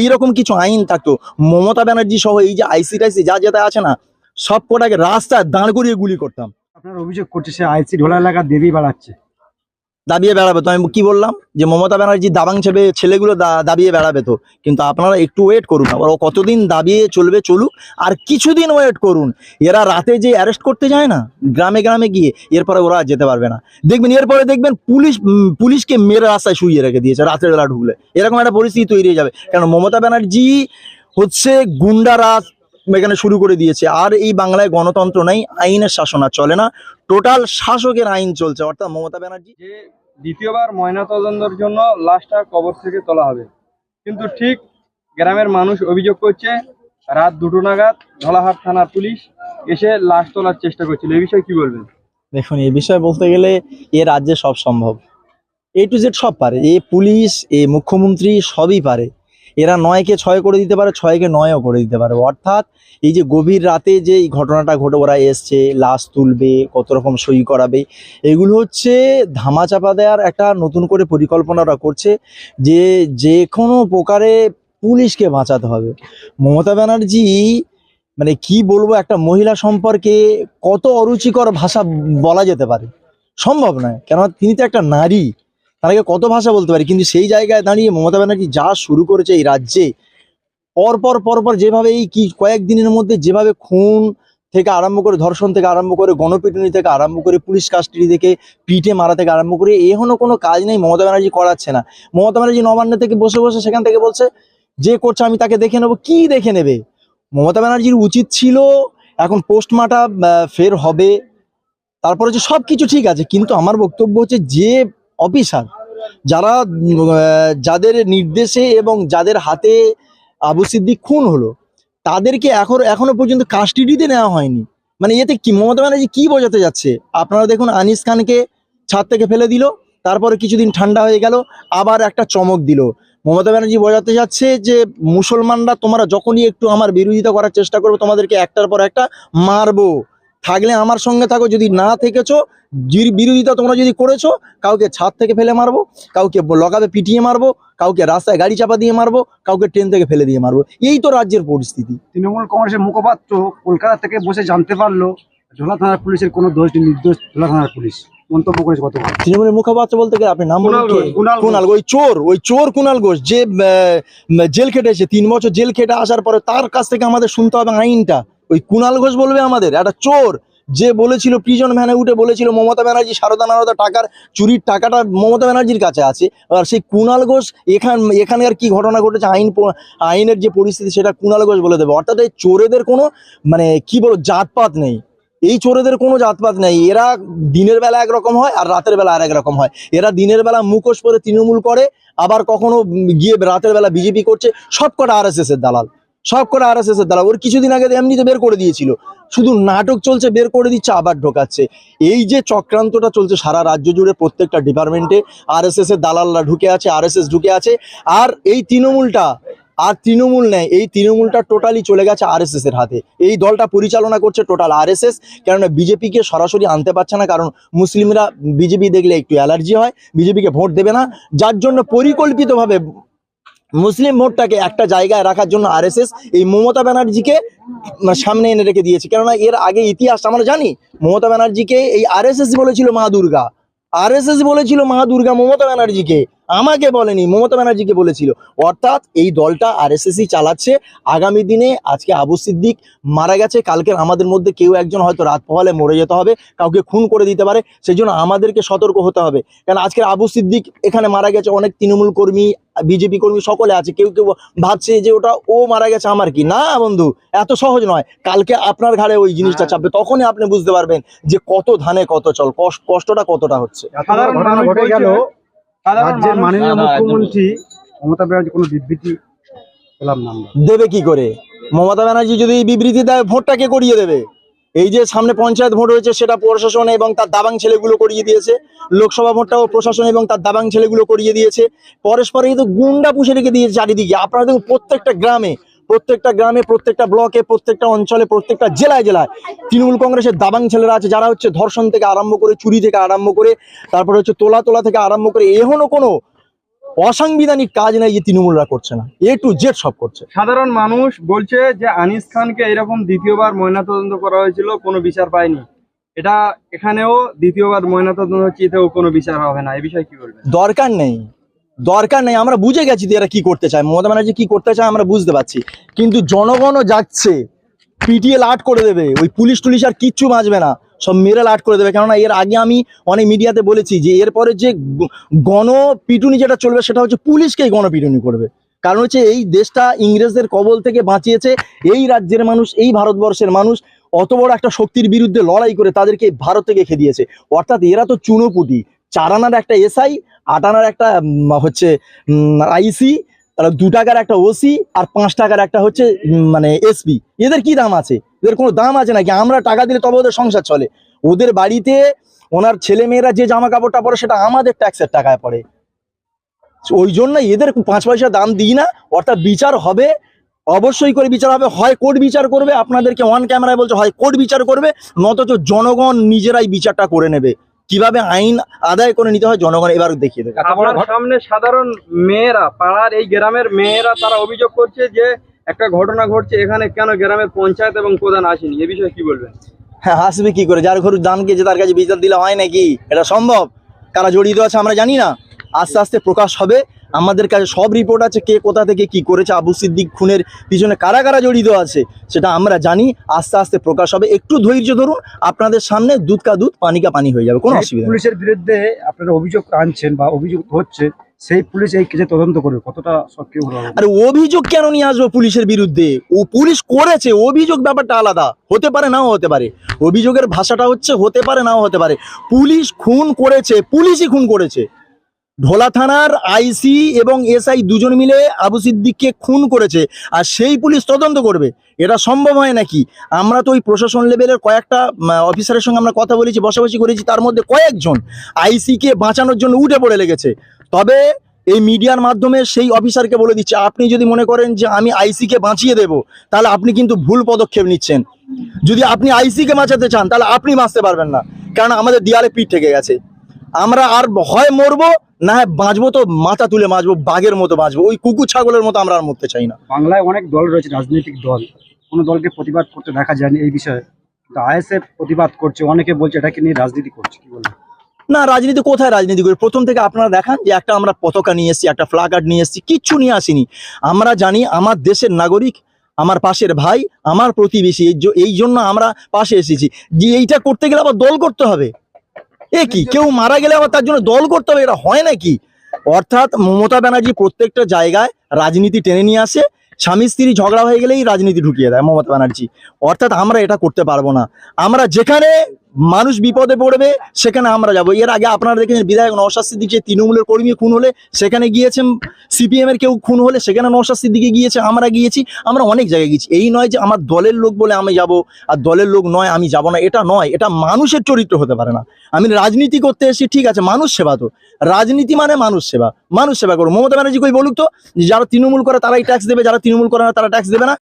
এইরকম কিছু আইন থাকতো। মমতা ব্যানার্জি সহ এই যে আইসি টাইসি যা যেটা আছে না, সব কটাকে রাস্তায় দাঁড় করিয়ে গুলি করতাম। আপনার অভিযোগ করছে আইসি ঢোলা এলাকা দেবী বাড়াচ্ছে। দাবিয়ে বেড়াবে। তো আমি কি বললাম যে মমতা ব্যানার্জি দাবাং ছেবে ছেলেগুলো দাবিয়ে বেড়াবে তো। কিন্তু আপনারা একটু ওয়েট করুন। আবার ও কতদিন দাবিয়ে চলবে চলুক, আর কিছুদিন ওয়েট করুন। এরা রাতে যে অ্যারেস্ট করতে যায় না, গ্রামে গ্রামে গিয়ে, এরপরে ওরা আর যেতে পারবে না। দেখবেন, এরপরে দেখবেন পুলিশ পুলিশকে মেরে রাস্তায় শুইয়ে রেখে দিয়েছে রাতের বেলা ঢুকলে। এরকম একটা পরিস্থিতি তৈরি হয়ে যাবে। কারণ মমতা ব্যানার্জি হচ্ছে গুন্ডারাজ এখানে শুরু করে দিয়েছে। আর এই বাংলায় গণতন্ত্র নাই আইনের শাসন আর চলে না। টোটাল শাসকের আইন চলছে অর্থাৎ মমতা ব্যানার্জি। যে দ্বিতীয়বার ময়নাতদন্তের জন্য লাশটা কবর থেকে তোলা হবে। কিন্তু ঠিক গ্রামের মানুষ অভিযোগ করছে রাত দুটো নাগাদ ধলাহাট থানার পুলিশ এসে লাশ তোলার চেষ্টা করছিল। এই বিষয়ে কি বলবেন? দেখুন এই বিষয়ে বলতে গেলে এ রাজ্যে সব সম্ভব। এ টু জেড সব পারে। এ পুলিশ এ মুখ্যমন্ত্রী সবই পারে। এরা নয়কে ছয় করে দিতে পারে, ছয়কে নয়ও করে দিতে পারে। অর্থাৎ এই যে গভীর রাতে যে এই ঘটনাটা ঘটে, ওরা এসছে, লাশ তুলবে, কত রকম সই করাবে, এগুলো হচ্ছে ধামাচাপা দেওয়ার একটা নতুন করে পরিকল্পনা ওরা করছে যে যে কোনো প্রকারে পুলিশকে বাঁচাতে হবে। মমতা ব্যানার্জি মানে কি বলব, একটা মহিলা সম্পর্কে কত অরুচিকর ভাষা বলা যেতে পারে? সম্ভব নয়। কেননা তিনি তো একটা নারী। তাকে কত ভাষা বলতে পারে? কিন্তু সেই জায়গায় দাঁড়িয়ে মমতা ব্যানার্জি যা শুরু করেছে এই রাজ্যে, পরপর পরপর যেভাবে এই কি কয়েকদিনের মধ্যে যেভাবে খুন থেকে আরম্ভ করে, ধর্ষণ থেকে আরম্ভ করে, গণপিটুনি থেকে আরম্ভ করে, পুলিশ কাস্টাডি থেকে পিঠে মারা থেকে আরম্ভ করে এখনও কোনো কাজ নেই, মমতা ব্যানার্জি করাচ্ছে না। মমতা ব্যানার্জি নবান্ন থেকে বসে বসে সেখান থেকে বলছে, যে করছে আমি তাকে দেখে নেব। কি দেখে নেবে? মমতা ব্যানার্জির উচিত ছিল, এখন পোস্টমার্টাম ফের হবে। তারপরে হচ্ছে সব কিছু ঠিক আছে, কিন্তু আমার বক্তব্য হচ্ছে যে অফিসার, যারা যাদের নির্দেশে এবং যাদের হাতে আবু সিদ্দিক খুন হলো, তাদেরকে এখন, এখনও পর্যন্ত কাস্টডিতে নেওয়া হয়নি। মানে এতে কি, মমতা ব্যানার্জি কি বোঝাতে যাচ্ছে? আপনারা দেখুন, আনিস খানকে ছাদ থেকে ফেলে দিল, তারপরে কিছুদিন ঠান্ডা হয়ে গেল, আবার একটা চমক দিল। মমতা ব্যানার্জি বোঝাতে যাচ্ছে যে, মুসলমানরা তোমরা যখনই একটু আমার বিরোধিতা করার চেষ্টা করবে, তোমাদেরকে একটার পর একটা মারবো। থাকলে আমার সঙ্গে থাকো যদি না থেকেছো বিরোধিতা তোমরা যদি করেছ কাউকে ছাদ থেকে ফেলে মারবো কাউকে লগাবে পিটিয়ে মারবো কাউকে রাস্তায় গাড়ি চাপা দিয়ে মারবো কাউকে ট্রেন থেকে ফেলে দিয়ে মারবো। এই তো রাজ্যের পরিস্থিতি। তৃণমূল কংগ্রেসের মুখপাত্র কলকাতা থেকে বসে জানতে পারল ঝোলা থানার পুলিশের কোনো দোষ নির্দোষ ঝোলা থানার পুলিশ। মন্তব্য করেছে কত তৃণমূলের মুখপাত্র বলতে গেলে আপনি নাম বলুন কুণাল কে? ঘোষ, কুণাল ঘোষ। কুণাল ওই চোর ওই চোর কুণাল ঘোষ যে জেল খেটেছে তিন বছর জেল খেটে আসার পরে তার কাছ থেকে আমাদের শুনতে হবে আইনটা। ওই কুণাল ঘোষ বলবে আমাদের, একটা চোর, যে বলেছিল প্রিজন ভ্যানে উঠে বলেছিল মমতা ব্যানার্জি, সারদা নারদা টাকার, চুরির টাকাটা মমতা ব্যানার্জির কাছে আছে। আর সেই কুণাল ঘোষ এখান, এখানে আর কি ঘটনা ঘটেছে, আইন আইনের যে পরিস্থিতি সেটা কুণাল ঘোষ বলে দেবে। অর্থাৎ এই চোরেদের কোনো মানে কি বলব, জাতপাত নেই। এই চোরেদের কোনো জাতপাত নেই। এরা দিনের বেলা একরকম হয় আর রাতের বেলা আর রকম হয়। এরা দিনের বেলা মুখোশ পরে তৃণমূল করে, আবার কখনো গিয়ে রাতের বেলা বিজেপি করছে সব কটা আর এর দালাল। সব করে আর এর দালাল। ওর কিছুদিন আগে এমনিতে বের করে দিয়েছিল। শুধু নাটক চলছে, বের করে দিচ্ছে, আবার ঢোকাচ্ছে। এই যে চক্রান্তটা চলছে সারা রাজ্য জুড়ে প্রত্যেকটা ডিপার্টমেন্টে আর এস এর দালালরা ঢুকে আছে আর এস ঢুকে আছে। আর এই তৃণমূলটা, আর তৃণমূল নেই। এই তৃণমূলটা টোটালি চলে গেছে আর এর হাতে। এই দলটা পরিচালনা করছে টোটাল আর এস এস কেননা বিজেপিকে সরাসরি আনতে পারছে না, কারণ মুসলিমরা বিজেপি দেখলে একটু অ্যালার্জি হয় বিজেপিকে ভোট দেবে না। যার জন্য পরিকল্পিতভাবে মুসলিম ভোটটাকে একটা জায়গায় রাখার জন্য আরএসএস এই মমতা ব্যানার্জিকে সামনে এনে রেখে দিয়েছে। কেননা এর আগে ইতিহাস আমরা জানি, মমতা ব্যানার্জিকে এই আরএসএস বলেছিল মা দুর্গা। আরএসএস বলেছিল মা দুর্গা মমতা ব্যানার্জিকে। আমাকে বলেনি মমতা ব্যানার্জিকে বলেছিল। অর্থাৎ এই দলটা আরএসএসই চালাচ্ছে। আগামী দিনে আজকে আবু সিদ্দিক মারা গেছে। কালকে আমাদের মধ্যে কেউ একজন হয়তো রাত পোহালে মরে যেতে হবে কাউকে খুন করে দিতে পারে সেই জন্য আমাদেরকে সতর্ক হতে হবে। কারণ আজকের আবু সিদ্দিক এখানে মারা গেছে অনেক তৃণমূল কর্মী বিজেপি কর্মী সকলে আছে কেউ কেউ ভাবছে যে ওটা ও মারা গেছে আমার কি? না বন্ধু এত সহজ নয়। কালকে আপনার ঘাড়ে ওই জিনিসটা চাপবে তখনই আপনি বুঝতে পারবেন যে কত ধানে কত চল কষ্ট- কষ্টটা কতটা হচ্ছে। রাজ্যের মাননীয় মুখ্যমন্ত্রী মমতা ব্যানার্জি কোনো বিবৃতি পেলাম না দেবে কি করে? মমতা ব্যানার্জি যদি বিবৃতি দেয় ভোটটাকে করিয়ে দেবে। এই যে সামনে পঞ্চায়েত ভোট হয়েছে সেটা প্রশাসন এবং তার দাবাং ছেলেগুলো করিয়ে দিয়েছে। লোকসভা ভোটটাও প্রশাসন এবং তার দাবাং ছেলেগুলো করিয়ে দিয়েছে। পরস্পরে কিন্তু গুন্ডা পুষে রেখে দিয়েছে চারিদিকে। আপনারা দেখুন প্রত্যেকটা গ্রামে প্রত্যেকটা গ্রামে প্রত্যেকটা ব্লকে প্রত্যেকটা অঞ্চলে প্রত্যেকটা জেলায় জেলায় তৃণমূল কংগ্রেসের দাবাং ছেলেরা আছে যারা হচ্ছে ধর্ষণ থেকে আরম্ভ করে চুরি থেকে আরম্ভ করে তারপরে হচ্ছে তোলা তোলা থেকে আরম্ভ করে এখনও কোনো অসাংবিধানিক কাজ নাই যে তৃণমূলরা করছে না। এ টু জেড সব করছে। সাধারণ মানুষ বলছে যে আনিস খানকে এরকম দ্বিতীয়বার ময়নাতদন্ত করা হয়েছিল কোনো বিচার পায়নি। এটা এখানেও দ্বিতীয়বার ময়নাতদন্ত হচ্ছে এতেও কোনো বিচার হবে না। এই বিষয়ে কি বলবেন? দরকার নেই। দরকার নেই, আমরা বুঝে গেছি যে এরা কি করতে চায়। মমতা ব্যানার্জি কি করতে চায়, আমরা বুঝতে পারছি। কিন্তু জনগণও যাচ্ছে পিটিএ লাট করে দেবে। ওই পুলিশ টুলিশ আর কিচ্ছু বাঁচবে না। সব মেরে লাট করে দেবে। কেননা এর আগে আমি অনেক মিডিয়াতে বলেছি যে এরপরে যে গণ পিটুনি যেটা চলবে, সেটা হচ্ছে পুলিশকেই গণপিটুনি করবে। কারণ হচ্ছে এই দেশটা ইংরেজদের কবল থেকে বাঁচিয়েছে। এই রাজ্যের মানুষ, এই ভারতবর্ষের মানুষ অত বড় একটা শক্তির বিরুদ্ধে লড়াই করে তাদেরকে ভারত থেকে খেদিয়েছে। অর্থাৎ এরা তো চুনোপুটি। চার আনার একটা এসআই, আট আনার একটা হচ্ছে আইসি, তাহলে দু টাকার একটা ওসি আর পাঁচ টাকার একটা হচ্ছে মানে এসপি। এদের কি দাম আছে? এদের কোনো দাম আছে নাকি? আমরা টাকা দিলে তবে ওদের সংসার চলে। ওদের বাড়িতে ওনার ছেলে মেয়েরা যে জামা কাপড়টা পরে সেটা আমাদের ট্যাক্সের টাকায় পড়ে। ওই জন্য এদের পাঁচ পয়সা দাম দিই না। অর্থাৎ বিচার হবে, অবশ্যই করে বিচার হবে। হয় কোর্ট বিচার করবে, আপনাদেরকে অন ক্যামেরায় বলছে, হয় কোর্ট বিচার করবে, নতচ জনগণ নিজেরাই বিচারটা করে নেবে। কীভাবে আইন আদায় করে নিতে হয় জনগণ এবার দেখিয়ে দেবে। সামনে সাধারণ মেয়েরা পাড়ার এই গ্রামের মেয়েরা তারা অভিযোগ করছে যে একটা ঘটনা ঘটছে এখানে কেন গ্রামের পঞ্চায়েত এবং প্রধান আসেনি? এ বিষয়ে কি বলবেন? হ্যাঁ আসবে কি করে? যার ঘর দান গিয়েছে তার কাছে বিচার দিলে হয় নাকি? এটা সম্ভব? কারা জড়িত আছে আমরা জানি না। আস্তে আস্তে প্রকাশ হবে। আমাদের কাছে সব রিপোর্ট আছে কে কোথা থেকে কি করেছে আবু সিদ্দিক খুনের পিছনে কারা কারা জড়িত আছে সেটা আমরা জানি আস্তে আস্তে প্রকাশ হবে। একটু ধৈর্য ধরুন আপনাদের সামনে দুধ কা দুধ পানি কা পানি হয়ে যাবে কোনো অসুবিধা পুলিশের বিরুদ্ধে আপনারা অভিযোগ আনছেন বা অভিযোগ হচ্ছে সেই পুলিশ এই কেসে তদন্ত করবে কতটা সক্রিয় আরে অভিযোগ কেন নিয়ে আসব পুলিশের বিরুদ্ধে? ও পুলিশ করেছে অভিযোগ ব্যাপারটা আলাদা হতে পারে নাও হতে পারে। অভিযোগের ভাষাটা হচ্ছে হতে পারে নাও হতে পারে। পুলিশ খুন করেছে পুলিশই খুন করেছে। ঢোলা থানার আইসি এবং এসআই দুজন মিলে আবু সিদ্দিককে খুন করেছে, আর সেই পুলিশ তদন্ত করবে। এটা সম্ভব হয় নাকি? আমরা তো ওই প্রশাসন লেভেলের কয়েকটা অফিসারের সঙ্গে আমরা কথা বলেছি, বসাবসি করেছি, তার মধ্যে কয়েকজন আইসিকে বাঁচানোর জন্য উঠে পড়ে লেগেছে। তবে এই মিডিয়ার মাধ্যমে সেই অফিসারকে বলে দিচ্ছে, আপনি যদি মনে করেন যে আমি আইসিকে বাঁচিয়ে দেব, তাহলে আপনি কিন্তু ভুল পদক্ষেপ নিচ্ছেন। যদি আপনি আইসিকে বাঁচাতে চান, তাহলে আপনি বাঁচতে পারবেন না, কারণ আমাদের দেয়ালে পিঠ থেকে গেছে। আমরা আর হয় মরবো না হয় বাঁচবো তো মাথা তুলে বাঁচবো বাঘের মতো বাঁচবো। ওই কুকুর ছাগলের মতো আমরা আর মরতে চাই না। বাংলায় অনেক দল রয়েছে রাজনৈতিক দল। কোনো দলকে প্রতিবাদ করতে দেখা যায়নি এই বিষয়ে। আইএসএফ প্রতিবাদ করছে অনেকে বলছে এটাকে নিয়ে রাজনীতি করছে কি বলব? না রাজনীতি কোথায় রাজনীতি করি? প্রথম থেকে আপনারা দেখান যে একটা আমরা পতাকা নিয়ে এসেছি একটা ফ্ল্যাকার্ড নিয়ে এসেছি কিচ্ছু নিয়ে আসিনি। আমরা জানি আমার দেশের নাগরিক আমার পাশের ভাই আমার প্রতিবেশী এই জন্য আমরা পাশে এসেছি। যে এইটা করতে গেলে আবার দল করতে হবে। এ কি? কেউ মারা গেলে আবার তার জন্য দল করতে হবে, এটা হয় নাকি? অর্থাৎ মমতা ব্যানার্জি প্রত্যেকটা জায়গায় রাজনীতি টেনে নিয়ে আসে, স্বামী স্ত্রী ঝগড়া হয়ে গেলেই রাজনীতি ঢুকিয়ে দেয় মমতা ব্যানার্জি। অর্থাৎ আমরা এটা করতে পারব না। আমরা যেখানে মানুষ বিপদে পড়বে, সেখানে আমরা যাব। এর আগে আপনারা দেখেছেন, বিধায়ক সিদ্দিক যে তৃণমূলের কর্মী খুন হলে, সেখানে গিয়েছেন সিপিএম এর কেউ খুন হলে, সেখানে নওশাদ সিদ্দিকে গিয়েছে, আমরা গিয়েছি, আমরা অনেক জায়গায় গেছি এই নয় যে আমার দলের লোক বলে আমি যাব, আর দলের লোক নয়, আমি যাব না, এটা নয়, এটা মানুষের চরিত্র হতে পারে না। আমি রাজনীতি করতে এসেছি, ঠিক আছে, মানুষ সেবা তো। রাজনীতি মানে মানুষ সেবা মানুষ সেবা করো। মমতা ব্যানার্জি কই বলুক তো যারা তৃণমূল করে তারাই ট্যাক্স দেবে, যারা তৃণমূল করে না তারা ট্যাক্স দেবে না।